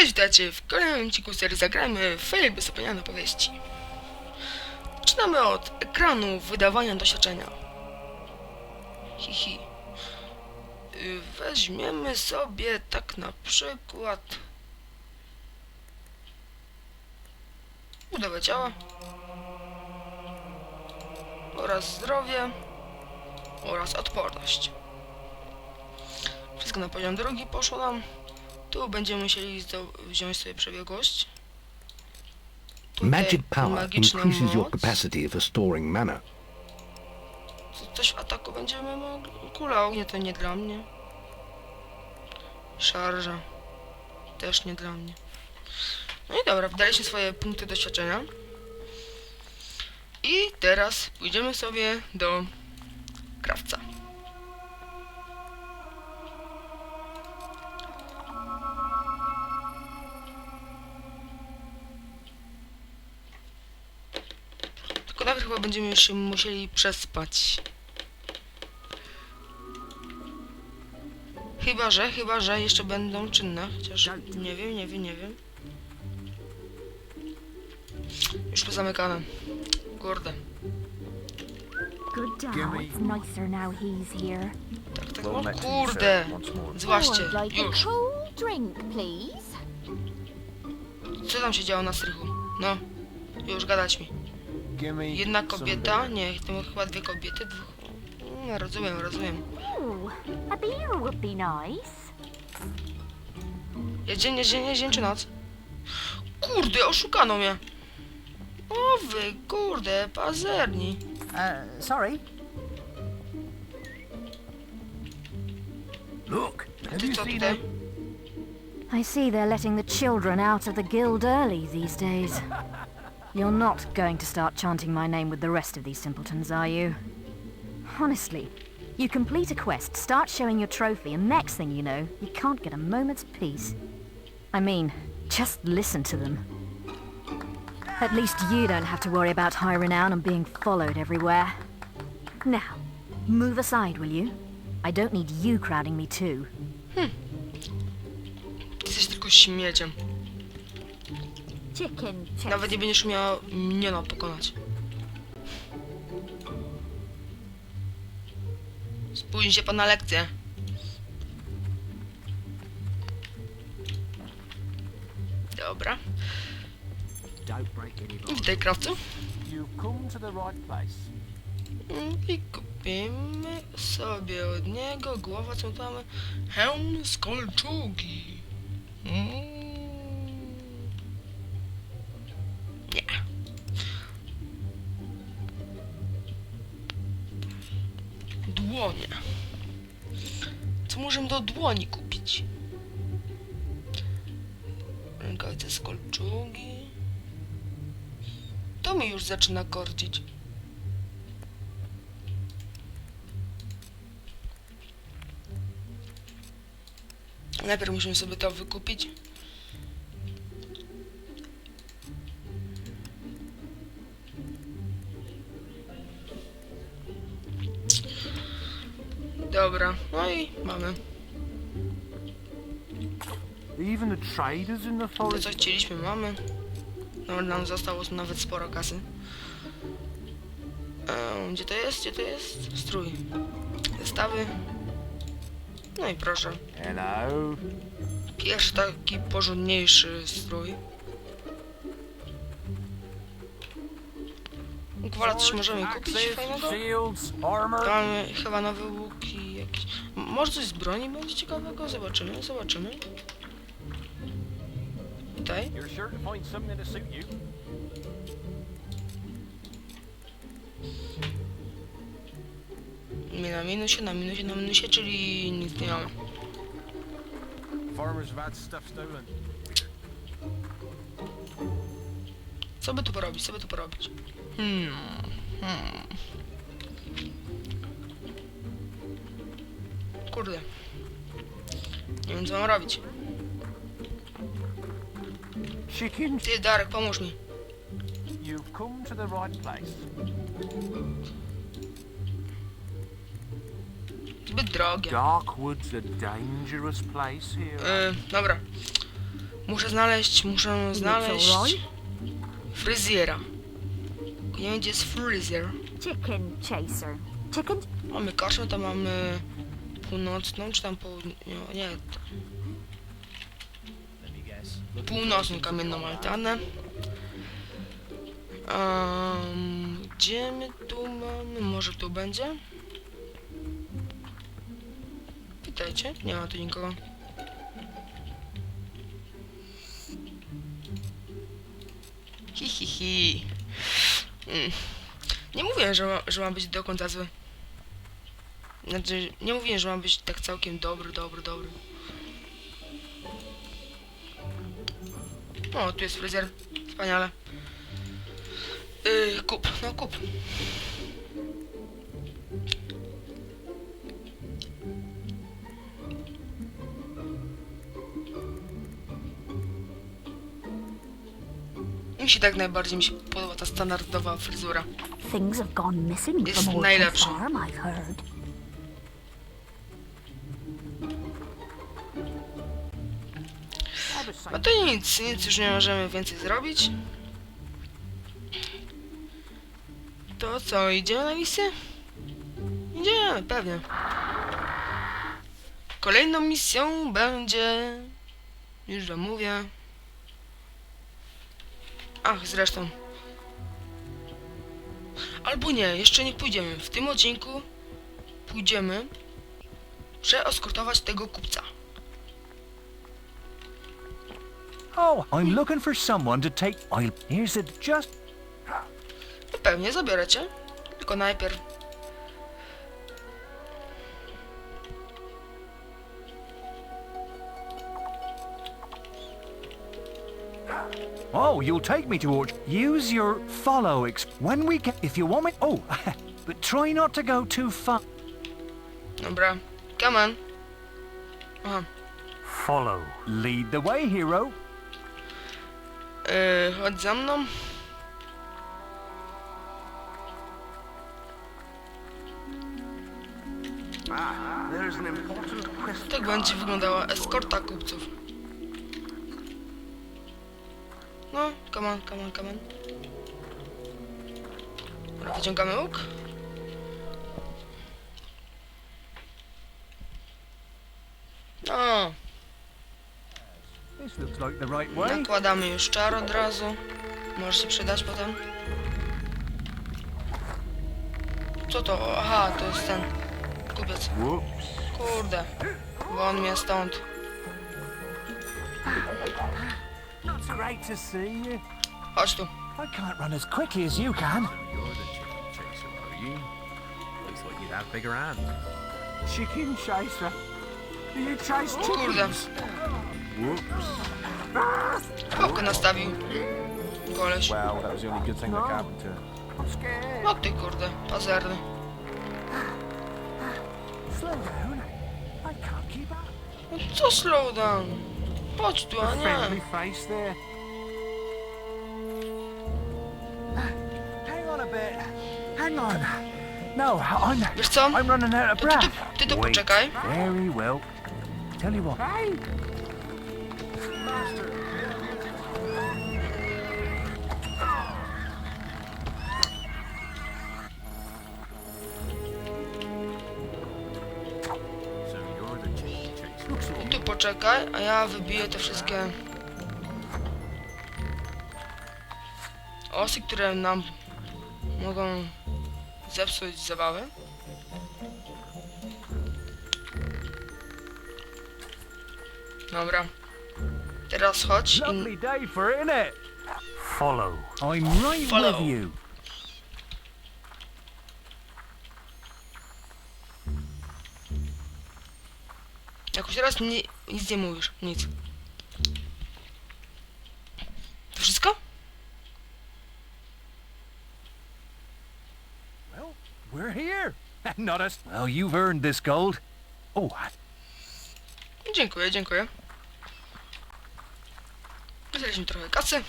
Cześć, witajcie w kolejnym odcinku serii Zagrajmy Fail bez zapomniane powieści. Zaczynamy od ekranu wydawania doświadczenia. Hihi. Weźmiemy sobie tak na przykład... Budowę ciała. Oraz zdrowie. Oraz odporność. Wszystko na poziom drugi poszło nam. Tu będziemy musieli wziąć sobie przebiegłość. Tutaj Magic power increases your moc. capacity for storing mana. Co- Coś w ataku będziemy mogli. Kula ognia to nie dla mnie. Szarża. Też nie dla mnie. No i dobra, wdaliśmy swoje punkty doświadczenia. I teraz pójdziemy sobie do krawca. Tylko będziemy już się musieli przespać. Chyba, że, chyba, że jeszcze będą czynne. Chociaż nie wiem, nie wiem, nie wiem. Już pozamykane. Kurde. Good dad. It's nicer now he's here. Tak, tak. We'll O let you kurde. like Już. drink, please. Co tam się działo na strychu? No. Już gadać mi. Jedna kobieta? Nie, to chyba dwie kobiety. Dwóch... No, rozumiem, rozumiem. A beer would be nice. Jest dzień, jest dzień, jest dzień czy noc? Kurde, oszukano mnie. O wy, kurde, pazerni. Uh, sorry. Look, have Ty you co seen tutaj? it? I see they're letting the children out of the guild early these days. You're not going to start chanting my name with the rest of these simpletons, are you? Honestly, you complete a quest, start showing your trophy, and next thing you know, you can't get a moment's peace. I mean, just listen to them. At least you don't have to worry about high renown and being followed everywhere. Now, move aside, will you? I don't need you crowding me too. Śmieciem. Chicken chest. Nawet nie będziesz miał miniona pokonać. Spójrz się pan na lekcję. Dobra. Witaj krawcu. I kupimy sobie od niego głowę, co mamy? Hełm z kolczugi. Mm. Do dłoni kupić? Rękawice z kolczugi. To mi już zaczyna korcić. Najpierw musimy sobie to wykupić. Dobra, no i mamy. Even the traders in the forest. co chcieliśmy, mamy. No, nam zostało nawet sporo kasy. Gdzie to jest? Gdzie to jest? Strój. Zestawy. No i proszę. Hello. Pierwszy taki porządniejszy strój. Gwala coś możemy kupić Axes, fajnego? Shields, armor. Mamy chyba nowe łuki jakieś. M- Może coś z broni będzie ciekawego? Zobaczymy, zobaczymy. You. Mi na minusie, na minusie, na minusie, czyli nic nie mamy. Co by tu porobić, co by tu porobić? Hmm, hmm. Kurde. Nie wiem co mam robić. Chicken. Ty Darek, pomóż mi. You've come to the right place. Zbyt drogie. Darkwood's a dangerous place here. Yy, dobra. Muszę znaleźć, muszę znaleźć fryzjera. Nie wiem, gdzie jest fryzjer. Chicken chaser. Chicken? Mamy karczmę, to mamy północną, czy tam południową, nie. Północną kamienną altanę. Um, gdzie my tu mamy? Może tu będzie? Witajcie, nie ma tu nikogo. Hi, hi, hi. Mm. Nie mówiłem, że ma, że ma być do końca zły. Znaczy, nie mówiłem, że ma być tak całkiem dobry, dobry, dobry. O, tu jest fryzjer. Wspaniale. Yy, kup, no kup. Mi się tak najbardziej mi się podoba ta standardowa fryzura. Jest from No to nic, nic już nie możemy więcej zrobić. To co, idziemy na misję? Idziemy, pewnie. Kolejną misją będzie... Już wam mówię. Ach, zresztą. Albo nie, jeszcze nie pójdziemy. W tym odcinku pójdziemy przeeskortować tego kupca. Oh, I'm hmm. looking for someone to take. I'll. Here's it. Just. No pewnie, zabiorę cię. Tylko najpierw. Oh, you'll take me to Orch. Use your follow. Ex- when we get. If you want me. Oh, but try not to go too far. Dobra. Come on. Aha. Follow. Lead the way, hero. Yy, chodź za mną. Tak będzie wyglądała eskorta kupców. No, come on, come on, come on. Wyciągamy łuk. No, This looks like the right way. nakładamy już czar od razu. Może się przydać potem. Co to? Aha, to jest ten kupiec. Kurde, won mnie stąd. It's great to see you. Chodź tu. I can't run as quickly as you can. You're the chicken chaser, are you? Looks like you'd have bigger hands. chicken chaser. Do you chase Kurde, chickens? Pułapkę nastawił. Koleś. Well, that was the only good thing that happened to her. I'm scared. No ty kurde, pazerny. No co slowdown? Chodź tu, a nie. Hang on. No, I'm. Wiesz co? I'm running out of To ty, breath. tu, ty tu poczekaj. Very well. Tell you what. Tu poczekaj, a ja wybiję te wszystkie osy, które nam mogą zepsuć zabawę. Dobra. Teraz chodź i... Lovely day for innit? Follow. I'm right Follow. with you. Jakoś teraz ni nic nie mówisz. Nic. To wszystko? Well, we're here. Not us. Well, you've earned this gold. Oh, I Dziękuję, dziękuję. Wydaliśmy trochę kasy.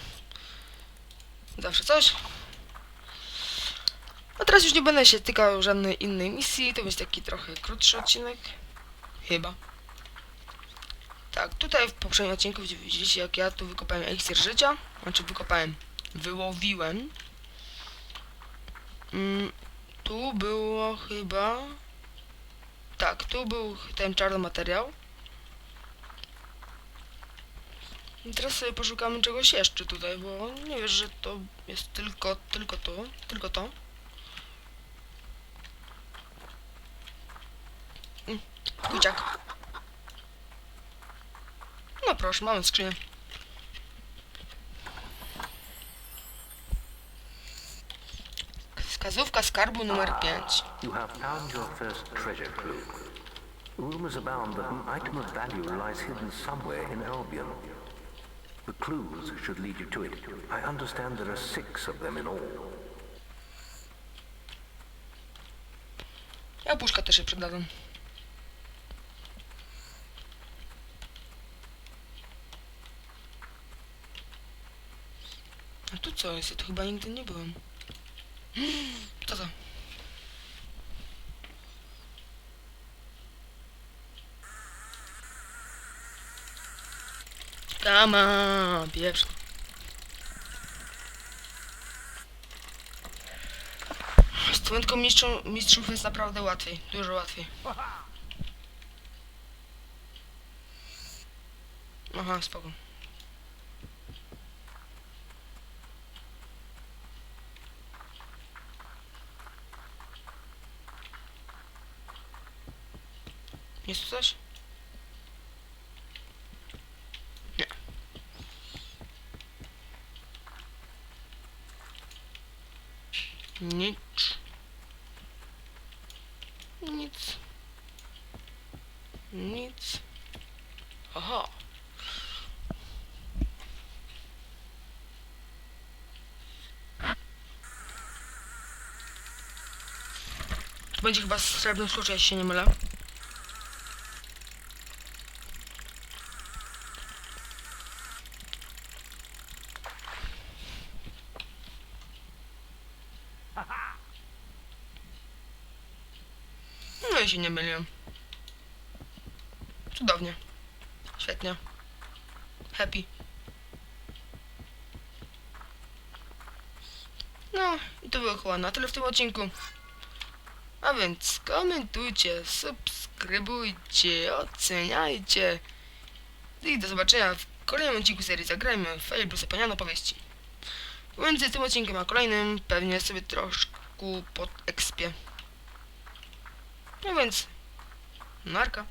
Zawsze coś. A teraz już nie będę się tykał żadnej innej misji. To będzie taki trochę krótszy odcinek. Chyba. Tak, tutaj w poprzednim odcinku widzieliście jak ja tu wykopałem eliksir życia. Znaczy wykopałem, wyłowiłem. Mm, tu było chyba... Tak, tu był ten czarny materiał. I teraz sobie poszukamy czegoś jeszcze tutaj, bo nie wiesz, że to jest tylko, tylko to, tylko to. Mm, Kuciak. No proszę, mamy skrzynię. Wskazówka skarbu numer 5. You have found your first treasure clue. Rumors abound that an item of value lies hidden somewhere in Albion. The clues should lead you to it. I understand there are six of them in all. Jabłuszka też się przydadzą. A tu co jest? Ja tu chyba nigdy nie byłem. Co to? Kama, pieprz. Z studentką mistrzą, mistrzów jest naprawdę łatwiej, dużo łatwiej. Aha, spoko. Jest tu coś? Nic. Nic. Nic. To będzie chyba srebrny klucz, jeśli się nie mylę. Się nie myliłem. Cudownie. Świetnie. Happy. No i to było chyba na tyle w tym odcinku. A więc komentujcie, subskrybujcie, oceniajcie. I do zobaczenia w kolejnym odcinku serii Zagrajmy w Fail plus Opaniano Powieści. Między tym odcinkiem a kolejnym pewnie sobie troszkę pod ekspię. No więc, narka.